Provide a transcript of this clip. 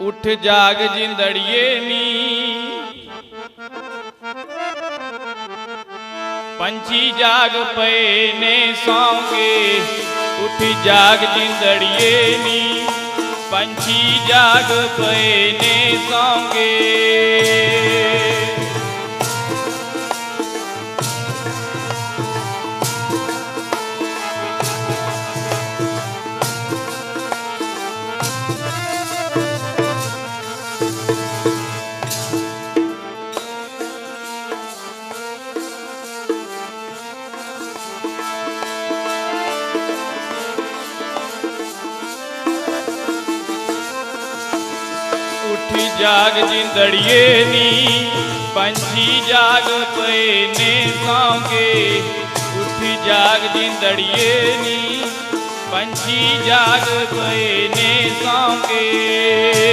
ਉੱਠ ਜਾਗ ਜਿੰਦੜੀਏ ਨੀ। ਪੰਛੀ ਜਾਗ ਪਏ ਨੇ ਸੌਂਗੇ, ਉੱਠ ਜਾਗ ਜਿੰਦੜੀਏ ਨੀ। ਪੰਛੀ ਜਾਗ ਪਏ ਨੇ ਸੌਂਗੇ। ਉੱਠੀ ਜਾਗ ਜਿੰਦੜੀਏ ਨੀ। ਪੰਛੀ ਜਾਗ ਪਏ ਨੇ ਸੌਂਗੇ। ਉੱਠੀ ਜਾਗ ਜਿੰਦੜੀਏ ਨੀ। ਪੰਛੀ ਜਾਗ ਪਏ ਨੇ ਸੌਂਗੇ।